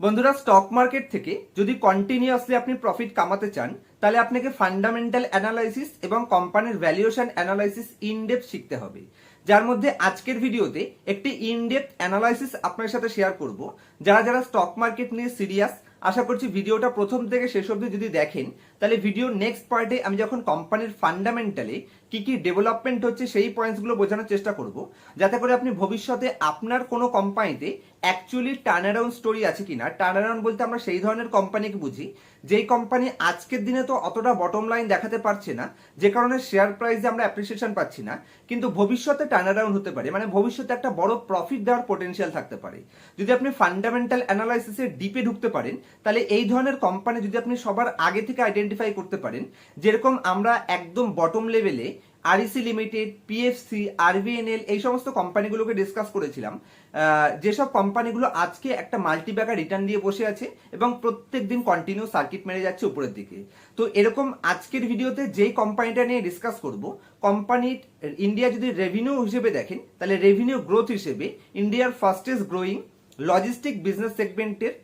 বন্ধুরা stock market থেকে যদি কন্টিনিউয়াসলি আপনি প্রফিট কামাতে চান, তাহলে আপনাকে ফান্ডামেন্টাল অ্যানালাইসিস এবং কোম্পানির ভ্যালুয়েশন অ্যানালাইসিস ইনডেপ শিখতে হবে। যার মধ্যে আজকের ভিডিওতে একটি ইনডেপ অ্যানালাইসিস আপনার সাথে শেয়ার করব। যারা যারা স্টক মার্কেট নিয়ে সিরিয়াস আশা করছি ভিডিওটা প্রথম থেকে শেষ অবধি যদি দেখেন তাহলে ভিডিওর নেক্সট পার্টে আমি যখন কোম্পানির ফান্ডামেন্টালি কি কি ডেভেলপমেন্ট হচ্ছে সেই পয়েন্টসগুলো বোঝানোর চেষ্টা করব, যাতে করে আপনি ভবিষ্যতে আপনার কোনো কোম্পানিতে অ্যাকচুয়ালি টার্ন অ্যারাউন্ড স্টোরি আছে কিনা। টার্ন অ্যারাউন্ড বলতে আমরা সেই ধরনের কোম্পানিকে বুঝি, যেই কোম্পানি আজকের দিনে তো অতটা বটম লাইন দেখাতে পারছে না, যে কারণে শেয়ার প্রাইসে আমরা অ্যাপ্রিসিয়েশন পাচ্ছি না, কিন্তু ভবিষ্যতে টার্ন অ্যারাউন্ড হতে পারে মানে ভবিষ্যতে একটা বড় প্রফিট দেওয়ার পোটেনশিয়াল থাকতে পারে। যদি আপনি ফান্ডামেন্টাল অ্যানালাইসিসের ডিপে ঢুকতে পারেন, তাহলে এই ধরনের কোম্পানি যদি আপনি সবার আগে থেকে আইডেন্টিফাই করতে পারেন, যেরকম আমরা একদম বটম লেভেলে আরইসি লিমিটেড পিএফসি আরবিএনএল এই সমস্ত কোম্পানিগুলোকে ডিসকাস করেছিলাম। যেসব কোম্পানিগুলো আজকে একটা মাল্টি ব্যাগার রিটার্ন দিয়ে বসে আছে এবং প্রত্যেক দিন কন্টিনিউ সার্কিট মেরে যাচ্ছে উপরের দিকে। তো এরকম আজকের ভিডিওতে যেই কোম্পানিটা নিয়ে ডিসকাস করব কোম্পানির ইন্ডিয়া যদি রেভিনিউ হিসেবে দেখেন, তাহলে রেভিনিউ গ্রোথ হিসেবে ইন্ডিয়ার ফাস্টেস্ট গ্রোয়িং লজিস্টিক বিজনেস সেগমেন্টের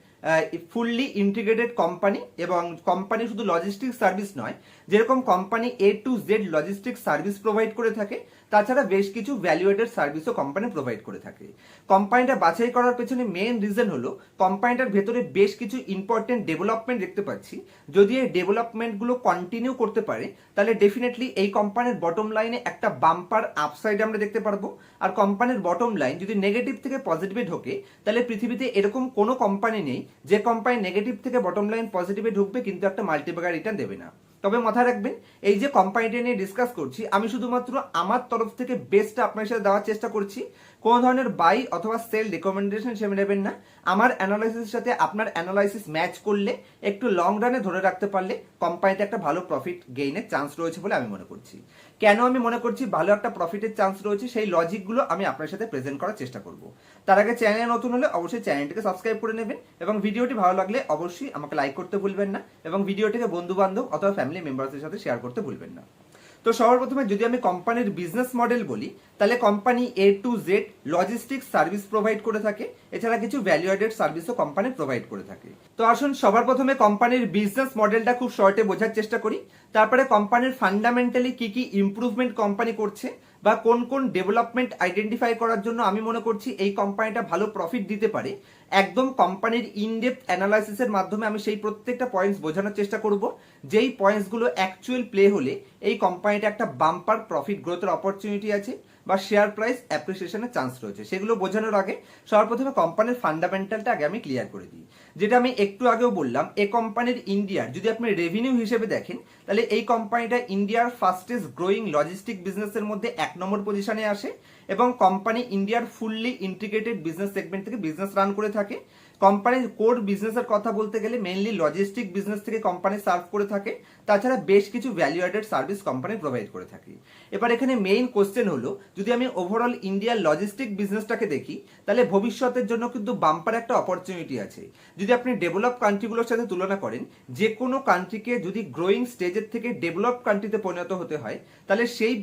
ফুললি ইন্টিগ্রেটেড কোম্পানি এবং কোম্পানি শুধু লজিস্টিক সার্ভিস নয়, যেরকম company A to Z logistic service provide করে থাকে, তাছাড়া বেশ কিছু ভ্যালুয়েটেড সার্ভিসও কোম্পানি প্রোভাইড করে থাকে। কোম্পানিটা বাছাই করার পেছনে মেন রিজন হলো কোম্পানিটার ভেতরে বেশ কিছু ইম্পর্টেন্ট ডেভেলপমেন্ট দেখতে পাচ্ছি। যদি এই ডেভেলপমেন্টগুলো কন্টিনিউ করতে পারে, তাহলে ডেফিনেটলি এই কোম্পানির বটম লাইনে একটা বাম্পার আপসাইড আমরা দেখতে পারব। আর কোম্পানির বটম লাইন যদি নেগেটিভ থেকে পজিটিভে ঢোকে, তাহলে পৃথিবীতে এরকম কোনো কোম্পানি নেই যে কোম্পানি নেগেটিভ থেকে বটম লাইন পজিটিভে ঢুকবে, কিন্তু একটা মাল্টিপ্যাকার রিটার্ন দেবে না। তবে মাথায় রাখবেন, এই যে কোম্পানিটা নিয়ে ডিসকাস করছি, আমি শুধুমাত্র আমার তরফ থেকে বেস্টটা আপনার সাথে দেওয়ার চেষ্টা করছি। কোনো ধরনের বাই অথবা সেল রেকমেন্ডেশন হিসেবে নেবেন না। আমার অ্যানালাইসিসের সাথে আপনার অ্যানালাইসিস ম্যাচ করলে, একটু লং রানে ধরে রাখতে পারলে কোম্পানিতে একটা ভালো প্রফিট গেইনের চান্স রয়েছে বলে আমি মনে করছি। কেন আমি মনে করছি ভালো একটা প্রফিটের চান্স রয়েছে, সেই লজিকগুলো আমি আপনার সাথে প্রেজেন্ট করার চেষ্টা করব। তার আগে চ্যানেলে নতুন হলে অবশ্যই চ্যানেলটিকে সাবস্ক্রাইব করে নেবেন এবং ভিডিওটি ভালো লাগলে অবশ্যই আমাকে লাইক করতে ভুলবেন না এবং ভিডিওটিকে বন্ধু বান্ধব অথবা ফ্যামিলি মেম্বারসের সাথে শেয়ার করতে ভুলবেন না। তো সবার প্রথমে যদি আমি কোম্পানির বিজনেস মডেল বলি, তাহলে company A to Z logistic service provide করে থাকে, এছাড়া কিছু ভ্যালু অ্যাডেড সার্ভিসও কোম্পানি প্রোভাইড করে থাকে। তো আসুন সবার প্রথমে কোম্পানির বিজনেস মডেলটা খুব শর্টে বোঝার চেষ্টা করি। তারপরে কোম্পানির ফান্ডামেন্টালি কি কি ইমপ্রুভমেন্ট কোম্পানি করছে বা কোন কোন ডেভেলপমেন্ট আইডেন্টিফাই করার জন্য আমি মনে করছি এই কোম্পানিটা ভালো প্রফিট দিতে পারে। একদম কোম্পানির ইনডেপথ অ্যানালাইসিসের মাধ্যমে আমি সেই প্রত্যেকটা পয়েন্টস বোঝানোর চেষ্টা করব। যেই পয়েন্টসগুলো অ্যাকচুয়াল প্লে হলে এই কোম্পানিটা একটা বাম্পার প্রফিট গ্রোথের অপরচুনিটি আছে বা শেয়ার প্রাইস অ্যাপ্রিসিয়েশনের চান্স রয়েছে। সেগুলো বোঝানোর আগে সর্বপ্রথমে কোম্পানির ফান্ডামেন্টালটা আগে আমি ক্লিয়ার করে দিই। যেটা আমি একটু আগেও বললাম, এ কোম্পানির ইন্ডিয়ার যদি আপনি রেভিনিউ হিসেবে দেখেন, তাহলে এই কোম্পানিটা ইন্ডিয়ার ফাস্টেস্ট গ্রোয়িং লজিস্টিক বিজনেসের মধ্যে এক নম্বর পজিশনে আসে এবং কোম্পানি ইন্ডিয়ার ফুললি ইন্টিগ্রেটেড বিজনেস সেগমেন্ট থেকে বিজনেস রান করে থাকে। কোম্পানির কোর বিজনেসের কথা বলতে গেলে মেইনলি লজিস্টিক বিজনেস থেকে কোম্পানি সার্ভ করে থাকে। তাছাড়া বেশ কিছু value added service company provide করে থাকে। এবার এখানে মেইন কোশ্চেন হলো, যদি আমি ওভারঅল ইন্ডিয়ার লজিস্টিক বিজনেসটাকে দেখি, তাহলে ভবিষ্যতের জন্য কিন্তু বাম্পার একটা অপরচুনিটি আছে। যদি আপনি ডেভেলপ কান্ট্রিগুলোর সাথে তুলনা করেন যে কোনো কান্ট্রিকে যদি গ্রোয়িং স্টেজের থেকে ডেভেলপ কান্ট্রিতে পরিণত হতে হয়, তাহলে সেই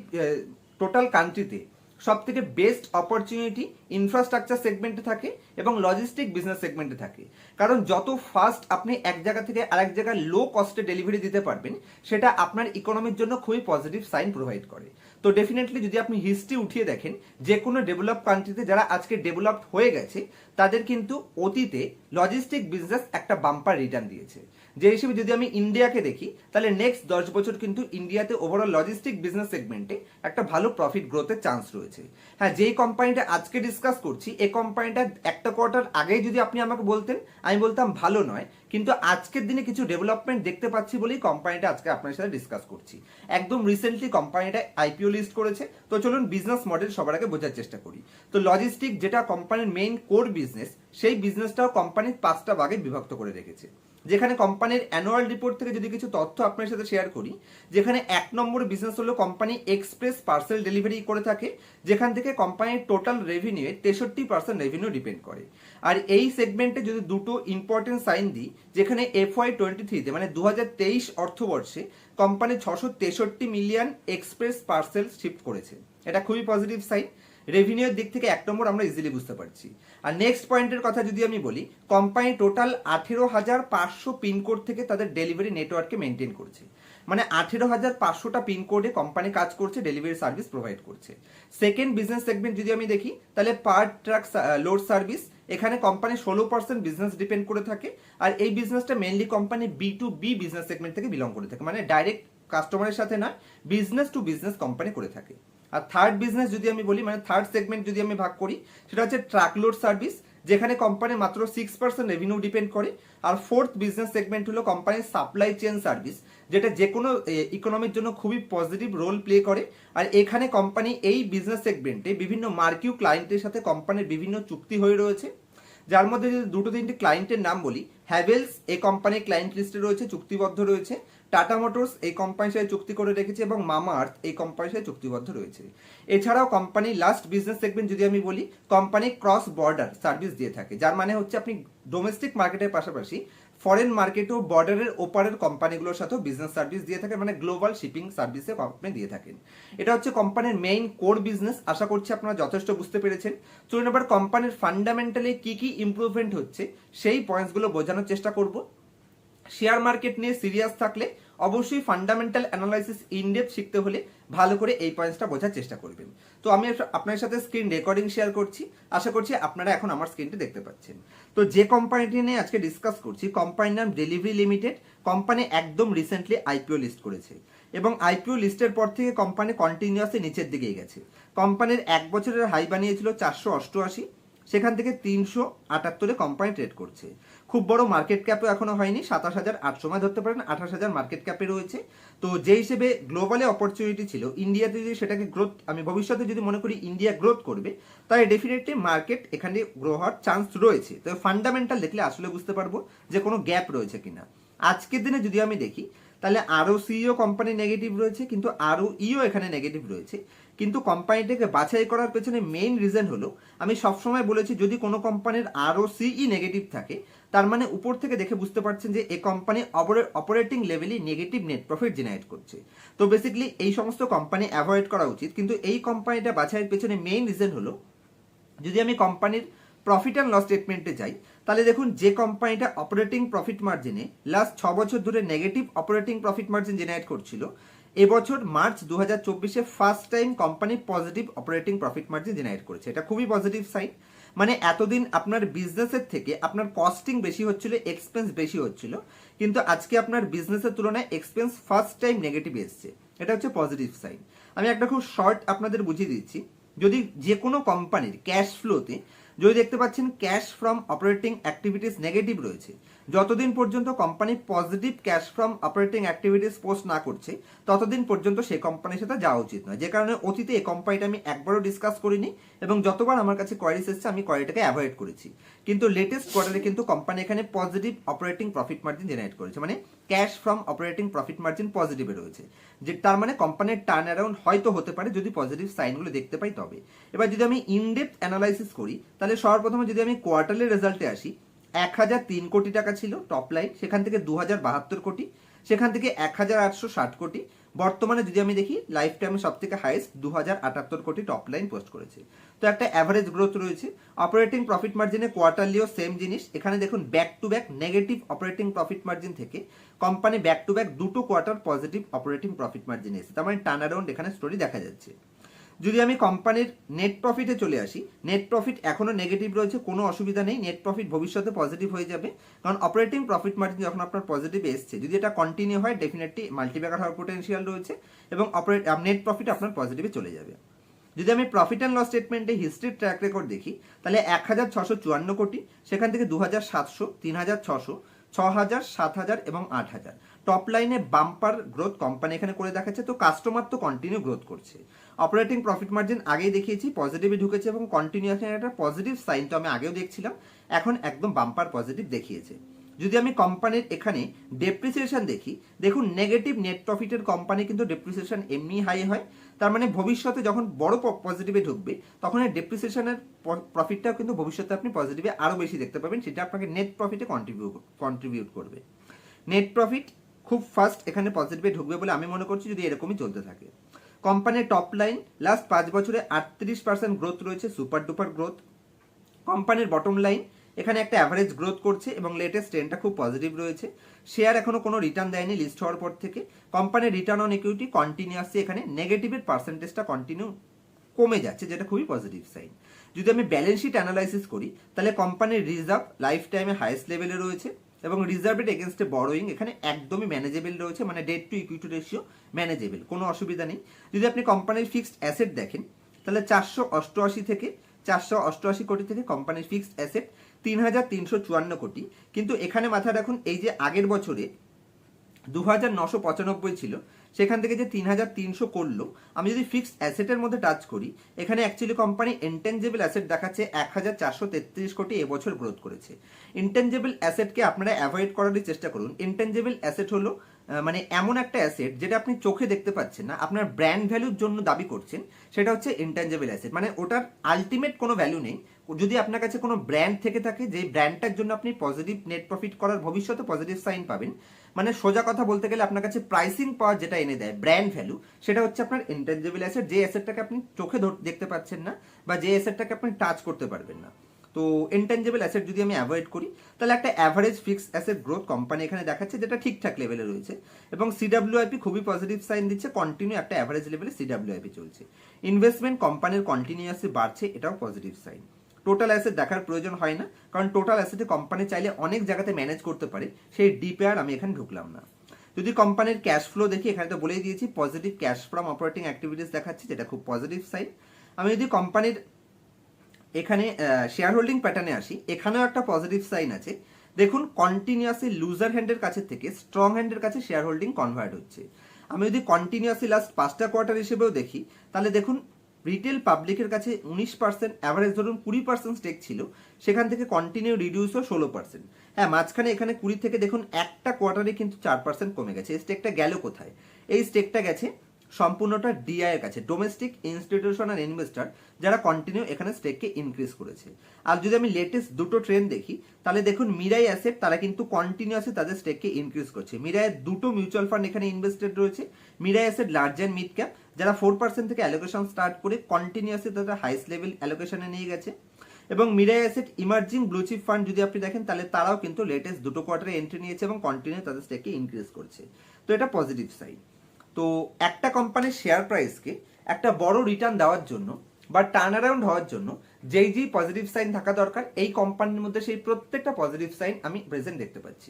টোটাল কান্ট্রিতে সব থেকে বেস্ট অপরচুনিটি ইনফ্রাস্ট্রাকচার সেগমেন্টে থাকে এবং লজিস্টিক বিজনেস সেগমেন্টে থাকে। কারণ যত ফাস্ট আপনি এক জায়গা থেকে আরেক জায়গায় লো কস্টে ডেলিভারি দিতে পারবেন, সেটা আপনার ইকোনমির জন্য খুবই পজিটিভ সাইন প্রোভাইড করে। তো ডেফিনেটলি যদি আপনি হিস্ট্রি উঠিয়ে দেখেন যে কোনো ডেভেলপ কান্ট্রিতে যারা আজকে ডেভেলপড হয়ে গেছে, তাদের কিন্তু অতীতে লজিস্টিক বিজনেস একটা বাম্পার রিটার্ন দিয়েছে। যে হিসেবে যদি আমি ইন্ডিয়াকে দেখি, তাহলে নেক্সট দশ বছর কিন্তু ইন্ডিয়াতে ওভারঅল লজিস্টিক বিজনেস সেগমেন্টে একটা ভালো প্রফিট গ্রোথের চান্স রয়েছে। হ্যাঁ যেই কোম্পানিটা আজকে ডিসকাস করছি এই কোম্পানিটা একটা কোয়ার্টার আগেই যদি আপনি আমাকে বলতেন, আমি বলতাম ভালো নয়। কিন্তু আজকের দিনে কিছু ডেভেলপমেন্ট দেখতে পাচ্ছি বলেই কোম্পানিটা আজকে আপনার সাথে ডিসকাস করছি। একদম রিসেন্টলি কোম্পানিটা আইপিও লিস্ট করেছে। তো চলুন বিজনেস মডেল সবার আগে বোঝার চেষ্টা করি। তো লজিস্টিক যেটা কোম্পানির মেইন কোর বিজনেস সেই বিজনেসটাও কোম্পানির পাঁচটা ভাগে বিভক্ত করে রেখেছে। যেখানে কোম্পানির অ্যানুয়াল রিপোর্ট থেকে যদি কিছু তথ্য আপনার সাথে শেয়ার করি, যেখানে এক নম্বর বিজনেস হলো কোম্পানি এক্সপ্রেস পার্সেল ডেলিভারি করে থাকে, যেখান থেকে কোম্পানির টোটাল রেভিনিউ তেষট্টি পার্সেন্ট রেভিনিউ ডিপেন্ড করে। আর এই সেগমেন্টে যদি দুটো ইম্পর্টেন্ট সাইন দিই, যেখানে এফ ওয়াই টোয়েন্টি থ্রিতে মানে দু তেইশ অর্থবর্ষে কোম্পানি ছশো তেষট্টি মিলিয়ন এক্সপ্রেস পার্সেল শিফট করেছে। এটা খুবই পজিটিভ সাইন রেভিনিউর দিক থেকে এক নম্বর আমরা ইজিলি বুঝতে পারছি। আর নেক্সট পয়েন্টের কথা যদি আমি বলি কোম্পানি টোটাল আঠেরো হাজার পাঁচশো পিনকোড থেকে তাদের ডেলিভারি নেটওয়ার্ককে মেনটেন করছে। মানে আঠেরো হাজার পাঁচশোটা পিনকোডে কোম্পানি কাজ করছে ডেলিভারি সার্ভিস প্রোভাইড করছে। সেকেন্ড বিজনেস সেগমেন্ট যদি আমি দেখি, তাহলে পার ট্রাক লোড সার্ভিস এখানে কোম্পানি ষোলো পার্সেন্ট বিজনেস ডিপেন্ড করে থাকে। আর এই বিজনেসটা mainly company B to B business segment থেকে বিলং করে থাকে। মানে ডাইরেক্ট কাস্টমারের সাথে নয় বিজনেস টু বিজনেস কোম্পানি করে থাকে। আর থার্ড বিজনেস যদি আমি বলি মানে থার্ড সেগমেন্ট যদি আমি ভাগ করি, সেটা হচ্ছে ট্রাকলোড সার্ভিস যেখানে কোম্পানি মাত্র সিক্স পার্সেন্ট রেভিনিউ ডিপেন্ড করে। আর ফোর্থ বিজনেস সেগমেন্ট হলো কোম্পানির সাপ্লাই চেন সার্ভিস যেটা যে কোনো ইকোনমির জন্য খুবই পজিটিভ রোল প্লে করে। আর এখানে কোম্পানি এই বিজনেস সেগমেন্টে বিভিন্ন মার্কিউ ক্লায়েন্টের সাথে কোম্পানির বিভিন্ন চুক্তি হয়ে রয়েছে। যার মধ্যে যদি দুটো তিনটি ক্লায়েন্টের নাম বলি হ্যাভেলস এই কোম্পানির ক্লায়েন্ট লিস্টে রয়েছে, চুক্তিবদ্ধ রয়েছে টাটা মোটরস এই কোম্পানির সাথে চুক্তি করে রেখেছে এবং মামা আর্থ এই কোম্পানির সাথে চুক্তিবদ্ধ রয়েছে। এছাড়াও কোম্পানি লাস্ট বিজনেস সেগমেন্ট যদি আমি বলি কোম্পানি ক্রস বর্ডার সার্ভিস দিয়ে থাকে, যার মানে হচ্ছে আপনি ডোমেস্টিক মার্কেটের পাশাপাশি ফরেন মার্কেটেও বর্ডারের ওপারের কোম্পানিগুলোর সাথেও বিজনেস সার্ভিস দিয়ে থাকেন মানে গ্লোবাল শিপিং সার্ভিসে আপনি দিয়ে থাকেন। এটা হচ্ছে কোম্পানির মেইন কোর বিজনেস আশা করছি আপনারা যথেষ্ট বুঝতে পেরেছেন। চলুন এবার কোম্পানির ফান্ডামেন্টালি কি কি ইম্প্রুভমেন্ট হচ্ছে, সেই পয়েন্টসগুলো বোঝানোর চেষ্টা করব। শেয়ার মার্কেট নিয়ে সিরিয়াস থাকলে অবশ্যই ফান্ডামেন্টাল অ্যানালাইসিস ইনডেপ শিখতে হলে ভালো করে এই পয়েন্টসটা বোঝার চেষ্টা করবেন। তো আমি আপনার সাথে স্ক্রিন রেকর্ডিং শেয়ার করছি। আশা করছি আপনারা এখন আমার স্ক্রিনটি দেখতে পাচ্ছেন। তো যে কোম্পানিটি নিয়ে আজকে ডিসকাস করছি কোম্পানির নাম ডেলিভারি লিমিটেড কোম্পানি একদম রিসেন্টলি আইপিও লিস্ট করেছে। এবং আইপিও লিস্টের পর থেকে কোম্পানি কন্টিনিউয়াসলি নিচের দিকেই গেছে কোম্পানির এক বছরের হাই বানিয়েছিল চারশো অষ্টআশি। সেখান থেকে তিনশো আটাত্তরে কোম্পানি ট্রেড করছে। খুব বড় মার্কেট ক্যাপও এখনও হয়নি, সাতাশ হাজার আটশো সময় ধরতে পারেন আঠাশ হাজার মার্কেট ক্যাপে রয়েছে। তো যে হিসেবে গ্লোবালে অপরচুনিটি ছিল ইন্ডিয়াতে যদি সেটাকে গ্রোথ আমি ভবিষ্যতে যদি মনে করি ইন্ডিয়া গ্রোথ করবে তাহলে ডেফিনেটলি মার্কেট এখানে গ্রো হওয়ার চান্স রয়েছে। তবে ফান্ডামেন্টাল দেখলে আসলে বুঝতে পারব যে কোনো গ্যাপ রয়েছে কিনা। আজকের দিনে যদি আমি দেখি তাহলে আরও সিইও কোম্পানি নেগেটিভ রয়েছে, কিন্তু আরও ইও এখানে নেগেটিভ রয়েছে। কিন্তু কোম্পানিটাকে বাছাই করার পেছনে মেইন রিজন হলো, আমি সবসময় বলেছি যদি কোনো কোম্পানির আরও সিই নেগেটিভ থাকে, তার মানে উপর থেকে দেখে বুঝতে পারছেন যে এই কোম্পানি অপারেটিং লেভেলে নেগেটিভ নেট প্রফিট জেনারেট করছে। তো বেসিক্যালি এই সমস্ত কোম্পানি অ্যাভয়েড করা উচিত, কিন্তু এই কোম্পানিটা বাছাইয়ের পেছনে মেইন রিজন হলো, যদি আমি কোম্পানির প্রফিট অ্যান্ড লস স্টেটমেন্টে যাই, তাহলে দেখুন যে কোম্পানিটা অপারেটিং প্রফিট মার্জিনে লাস্ট ছ বছর ধরে negative operating profit margin generate করছিল, এবছর মার্চ দু হাজার চব্বিশে first time company positive operating profit margin generate করেছে। এটা খুবই পজিটিভ সাইন মানে এতদিন আপনার বিজনেসের থেকে আপনার কস্টিং বেশি হচ্ছিল এক্সপেন্স বেশি হচ্ছিল, কিন্তু আজকে আপনার বিজনেসের তুলনায় এক্সপেন্স ফার্স্ট টাইম নেগেটিভ এসছে। এটা হচ্ছে পজিটিভ সাইন আমি একটা খুব শর্ট আপনাদের বুঝিয়ে দিচ্ছি। যদি যে কোনো কোম্পানির ক্যাশ ফ্লোতে যদি দেখতে পাচ্ছেন cash from operating activities negative রয়েছে, যতদিন পর্যন্ত company positive cash from operating activities post না করছে, ততদিন পর্যন্ত সেই কোম্পানির সাথে যাওয়া উচিত নয়। যে কারণে অতীতে এই কোম্পানিটা আমি একবারও ডিসকাস করিনি এবং যতবার আমার কাছে কোয়ারিস এসেছে, আমি কোয়ারিটাকে অ্যাভয়েড করেছি। কিন্তু লেটেস্ট কোয়ার্টারে কিন্তু কোম্পানি এখানে positive operating profit margin generate করেছে। মানে cash from operating profit margin পজিটিভে রয়েছে, যে তার মানে কোম্পানির টার্ন অ্যারাউন্ড হয়তো হতে পারে যদি পজিটিভ সাইনগুলো দেখতে পাই তবে। এবার যদি আমি ইনডেপথ অ্যানালাইসিস করি, তাহলে সর্বপ্রথমে যদি আমি কোয়ার্টারলি রেজাল্টে আসি, এক হাজার তিন কোটি টাকা ছিল টপ লাইন সেখান থেকে দু হাজার বাহাত্তর কোটি, সেখান থেকে এক হাজার আটশো ষাট কোটি বর্তমানে যদি আমি দেখি লাইফ টাইমে সব থেকে হাইয়েস্ট দু হাজার আটাত্তর কোটি টপ লাইন পোস্ট করেছে। তো একটা অ্যাভারেজ গ্রোথ রয়েছে। অপারেটিং প্রফিট মার্জিনে কোয়ার্টারলিও সেম জিনিস। এখানে দেখুন back to back negative operating profit margin থেকে কোম্পানি ব্যাক টু ব্যাক দুটো quarter positive operating profit margin এসেছে। তার মানে টার্ন এখানে স্টোরি দেখা যাচ্ছে। যদি আমি কোম্পানির নেট প্রফিটে চলে আসি নেট প্রফিট এখনও নেগেটিভ রয়েছে, কোনো অসুবিধা নেই নেট প্রফিট ভবিষ্যতে পজিটিভ হয়ে যাবে। কারণ অপারেটিং প্রফিট মার্জিন যখন আপনার পজিটিভ এসছে, যদি এটা কন্টিনিউ হয় ডেফিনেটলি মাল্টিপ্যাকার হওয়ার পোটেন্সিয়াল রয়েছে এবং অপারেট নেট প্রফিট আপনার পজিটিভে চলে যাবে। যদি আমি প্রফিট অ্যান্ড লস স্টেটমেন্টে হিস্ট্রির ট্র্যাক রেকর্ড দেখি, তাহলে এক হাজার ছশো চুয়ান্ন কোটি, সেখান থেকে দু হাজার সাতশো তিন হাজার ছশো ছ হাজার সাত হাজার এবং আট হাজার টপ লাইনে বাম্পার গ্রোথ কোম্পানি এখানে করে দেখাচ্ছে, তো কাস্টমার তো কন্টিনিউ গ্রোথ করছে। অপারেটিং প্রফিট মার্জিন আগেই দেখিয়েছি পজিটিভে ঢুকেছে এবং কন্টিনিউ একটা পজিটিভ সাইন তো আমি আগেও দেখছিলাম, এখন একদম বাম্পার পজিটিভ দেখিয়েছে। যদি আমি কোম্পানির এখানে ডেপ্রিসিয়েশন দেখি, দেখুন নেগেটিভ নেট প্রফিটের কোম্পানি কিন্তু ডেপ্রিসিয়েশন এমনি হাই হয়, তার মানে ভবিষ্যতে যখন বড় পজিটিভে ঢুকবে, তখন এই ডেপ্রিসিয়েশনের প্রফিটটাও কিন্তু ভবিষ্যতে আপনি পজিটিভে আরও বেশি দেখতে পাবেন, সেটা আপনাকে নেট প্রফিটে কন্ট্রিবিউট কন্ট্রিবিউট করবে। নেট প্রফিট খুব ফাস্ট এখানে পজিটিভে ঢুকবে বলে আমি মনে করছি যদি এরকমই চলতে থাকে। কোম্পানির টপ লাইন লাস্ট পাঁচ বছরে আটত্রিশ পার্সেন্ট গ্রোথ রয়েছে সুপার ডুপার গ্রোথ কোম্পানির বটম লাইন এখানে একটা অ্যাভারেজ গ্রোথ করছে এবং লেটেস্ট ট্রেন্ডটা খুব পজিটিভ রয়েছে। শেয়ার এখনও কোনো রিটার্ন দেয়নি লিস্ট হওয়ার পর থেকে। কোম্পানির রিটার্ন অন ইকুইটি কন্টিনিউয়াসলি এখানে নেগেটিভের পার্সেন্টেজটা কন্টিনিউ কমে যাচ্ছে, যেটা খুবই পজিটিভ সাইন যদি আমি ব্যালেন্স শিট অ্যানালাইসিস করি, তাহলে কোম্পানির রিজার্ভ লাইফ টাইমে হাইয়েস্ট লেভেলে রয়েছে। এবং রিজার্ভ রেট এগেনস্টে বড়োইং এখানে একদমই ম্যানেজেবল রয়েছে মানে debt to equity ratio manageable কোনো অসুবিধা নেই। যদি আপনি কোম্পানির ফিক্সড অ্যাসেট দেখেন, তাহলে চারশো অষ্টআশি থেকে চারশো অষ্টআশি কোটি থেকে কোম্পানির ফিক্সড অ্যাসেট তিন হাজার তিনশো চুয়ান্ন কোটি। কিন্তু এখানে মাথায় রাখুন, এই যে আগের বছরে দু হাজার নশো পঁচানব্বই ছিল, সেখান থেকে যে তিন হাজার তিনশো করল, আমি যদি ফিক্সড অ্যাসেটের মধ্যে টাচ করি, এখানে অ্যাকচুয়ালি কোম্পানি ইনটেনজেবল অ্যাসেট দেখাচ্ছে এক হাজার চারশো তেত্রিশ কোটি এবছর গ্রোথ করেছে। ইনটেনজেবল অ্যাসেটকে আপনারা অ্যাভয়েড করারই চেষ্টা করুন। ইনটেনজেবল অ্যাসেট হলো মানে এমন একটা অ্যাসেট যেটা আপনি চোখে দেখতে পাচ্ছেন না, আপনার ব্র্যান্ড ভ্যালুর জন্য দাবি করছেন, সেটা হচ্ছে ইনটেনজেবল অ্যাসেট মানে ওটার আলটিমেট কোনো ভ্যালু নেই যদি আপনার কাছে কোনো ব্র্যান্ড থেকে থাকে যে ব্র্যান্ডটার জন্য আপনি পজিটিভ নেট প্রফিট করার ভবিষ্যতে পজিটিভ সাইন পাবেন মানে সোজা কথা বলতে গেলে আপনার কাছে প্রাইসিং পাওয়ার যেটা এনে দেয় ব্র্যান্ড ভ্যালু সেটা হচ্ছে আপনার ইন্টেনজেবল অ্যাসেট যে অ্যাসেটটাকে আপনি চোখে দেখতে পাচ্ছেন না বা যে অ্যাসেটটাকে আপনি টাচ করতে পারবেন না। তো ইনটেনজেবল অ্যাসেট যদি আমি অ্যাভয়েড করি, তাহলে একটা average fixed asset growth company এখানে দেখাচ্ছে, যেটা ঠিকঠাক লেভেলে রয়েছে এবং সিডাব্লিউআইপি খুবই পজিটিভ সাইন দিচ্ছে কন্টিনিউ একটা অ্যাভারেজ লেভেলে সিডাব্লিউআইপি চলছে। ইনভেস্টমেন্ট কোম্পানির কন্টিনিউয়াসলি বাড়ছে, এটাও পজিটিভ সাইন টোটাল অ্যাসেট দেখার প্রয়োজন হয় না। কারণ টোটাল অ্যাসেটে কোম্পানি চাইলে অনেক জায়গাতে ম্যানেজ করতে পারে। সেই ডিপে আর আমি এখানে ঢুকলাম না। যদি কোম্পানির ক্যাশ ফ্লো দেখি, এখানে তো বলেই দিয়েছি positive cash from operating activities দেখাচ্ছে, যেটা খুব পজিটিভ সাইন আমি যদি কোম্পানির এখানে শেয়ার হোল্ডিং প্যাটার্নে আসি, এখানেও একটা পজিটিভ সাইন আছে। দেখুন কন্টিনিউয়াসলি লুজার হ্যান্ডের কাছে থেকে স্ট্রং হ্যান্ডের কাছে শেয়ার হোল্ডিং কনভার্ট হচ্ছে। আমি যদি কন্টিনিউয়াসলি লাস্ট পাঁচটা কোয়ার্টার হিসেবেও দেখি, তাহলে দেখুন রিটেল পাবলিকের কাছে উনিশ পার্সেন্ট অ্যাভারেজ ধরুন কুড়ি পার্সেন্ট স্টেক ছিল, সেখান থেকে কন্টিনিউ রিডিউসও ষোলো পার্সেন্ট হ্যাঁ মাঝখানে এখানে কুড়ি থেকে দেখুন একটা কোয়ার্টারে কিন্তু চার পার্সেন্ট কমে গেছে। এই স্টেকটা গেল কোথায়? এই স্টেকটা গেছে সম্পূর্ণটা ডিআই এর কাছে ডোমেস্টিক ইনস্টিটিউশনাল ইনভেস্টর যারা কন্টিনিউ এখানে স্টেককে ইনক্রিজ করেছে। আর যদি আমি লেটেস্ট দুটো ট্রেন দেখি, তাহলে দেখুন মিরাই অ্যাসেট তারা কিন্তু কন্টিনিউয়াসলি তাদের স্টেককে ইনক্রিজ করছে। মিরাইয়ের দুটো মিউচুয়াল ফান্ড এখানে ইনভেস্টেড রয়েছে। Mirae Asset large and mid cap যারা ফোর পার্সেন্ট থেকে অ্যালোকেশন স্টার্ট করে কন্টিনিউয়াসলি তাদের হাইস্ট লেভেল অ্যালোকেশনে নিয়ে গেছে। এবং Mirae Asset emerging blue chip fund যদি আপনি দেখেন, তাহলে তারাও কিন্তু লেটেস্ট দুটো কোয়ার্টারে এন্ট্রি নিয়েছে এবং কন্টিনিউ তাদের স্টেককে ইনক্রিজ করছে। তো এটা পজিটিভ সাইড তো একটা কোম্পানির শেয়ার প্রাইসকে একটা বড় রিটার্ন দেওয়ার জন্য বা টার্ন অ্যারাউন্ড হওয়ার জন্য যেই যেই পজিটিভ সাইন থাকা দরকার, এই কোম্পানির মধ্যে সেই প্রত্যেকটা পজিটিভ সাইন আমি প্রেজেন্ট দেখতে পাচ্ছি।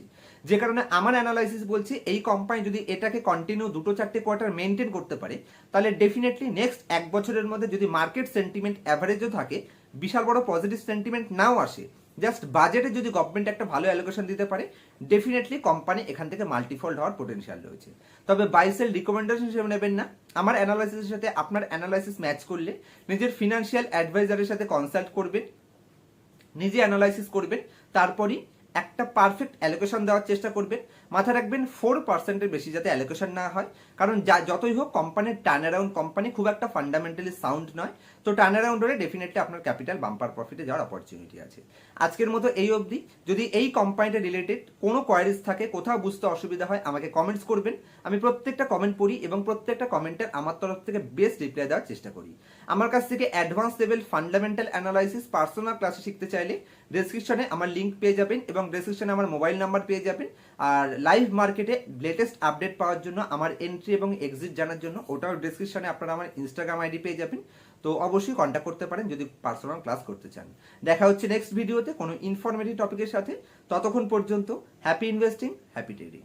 যে কারণে আমার অ্যানালাইসিস বলছি, এই কোম্পানি যদি এটাকে কন্টিনিউ দুটো চারটে কোয়ার্টার মেনটেন করতে পারে, তাহলে ডেফিনেটলি নেক্সট এক বছরের মধ্যে যদি মার্কেট সেন্টিমেন্ট অ্যাভারেজও থাকে, বিশাল বড় পজিটিভ সেন্টিমেন্ট নাও আসে জাস্ট বাজেটে যদি গভর্নমেন্ট একটা ভালো অ্যালোকেশন দিতে পারে ডেফিনেটলি কোম্পানি এখান থেকে মাল্টিফোল্ড হওয়ার পোটেনশিয়াল রয়েছে। তবে বাইসেল রিকমেন্ডেশন হিসেবে নেবেন না। আমার অ্যানালাইসিসের সাথে আপনার অ্যানালাইসিস ম্যাচ করলে নিজের ফিনান্সিয়াল অ্যাডভাইজারের সাথে কনসাল্ট করবেন, নিজে অ্যানালাইসিস করবেন, তারপরই একটা পারফেক্ট অ্যালোকেশন দেওয়ার চেষ্টা করবেন। মাথায় রাখবেন ফোর পার্সেন্টের বেশি যাতে অ্যালোকেশন না হয়। কারণ যা, যতই হোক কোম্পানির টার্ন অ্যারাউন্ড কোম্পানি খুব একটা ফান্ডামেন্টালি সাউন্ড নয়। তো টার্ন অ্যারাউন্ড হলে ডেফিনেটলি আপনার ক্যাপিটাল বাম্পার প্রফিটে যাওয়ার অপরচুনিটি আছে। আজকের মতো এই অবধি। যদি এই কোম্পানিটা রিলেটেড কোনো কোয়ারিজ থাকে, কোথাও বুঝতে অসুবিধা হয়, আমাকে কমেন্টস করবেন। আমি প্রত্যেকটা কমেন্ট পড়ি এবং প্রত্যেকটা কমেন্টের আমার তরফ থেকে বেস্ট রিপ্লাই দেওয়ার চেষ্টা করি। আমার কাছ থেকে advance level fundamental analysis personal ক্লাসে শিখতে চাইলে ডেসক্রিপশনে আমার লিঙ্ক পেয়ে যাবেন এবং ডেসক্রিপশনে আমার মোবাইল নাম্বার পেয়ে যাবেন। আর লাইভ মার্কেটে লেটেস্ট আপডেট পাওয়ার জন্য আমার এন্ট্রি এবং এক্সিট জানার জন্য, ওটাও ডিসক্রিপশনে আপনারা আমার ইনস্টাগ্রাম আইডি পেয়ে যাবেন। তো অবশ্যই কন্ট্যাক্ট করতে পারেন যদি পার্সোনাল ক্লাস করতে চান। দেখা হচ্ছে নেক্সট ভিডিওতে কোনো ইনফরমেটিভ টপিকের সাথে। ততক্ষণ পর্যন্ত হ্যাপি ইনভেস্টিং হ্যাপি ট্রেডিং